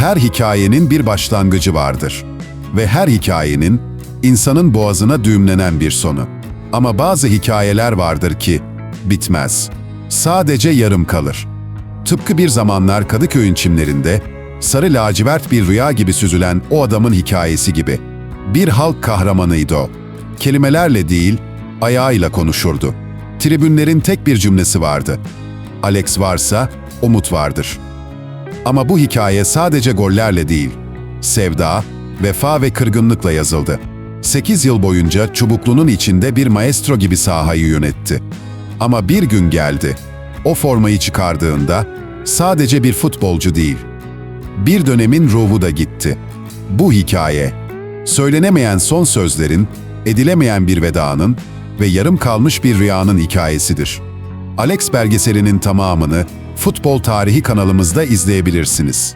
Her hikayenin bir başlangıcı vardır. Ve her hikayenin insanın boğazına düğümlenen bir sonu. Ama bazı hikayeler vardır ki bitmez. Sadece yarım kalır. Tıpkı bir zamanlar Kadıköy'ün çimlerinde sarı lacivert bir rüya gibi süzülen o adamın hikayesi gibi. Bir halk kahramanıydı o. Kelimelerle değil, ayağıyla konuşurdu. Tribünlerin tek bir cümlesi vardı. Alex varsa umut vardır. Ama bu hikaye sadece gollerle değil, sevda, vefa ve kırgınlıkla yazıldı. 8 yıl boyunca çubuklunun içinde bir maestro gibi sahayı yönetti. Ama bir gün geldi. O formayı çıkardığında sadece bir futbolcu değil, bir dönemin ruhu da gitti. Bu hikaye, söylenemeyen son sözlerin, edilemeyen bir vedanın ve yarım kalmış bir rüyanın hikayesidir. Alex belgeselinin tamamını Futbol Tarihi kanalımızda izleyebilirsiniz.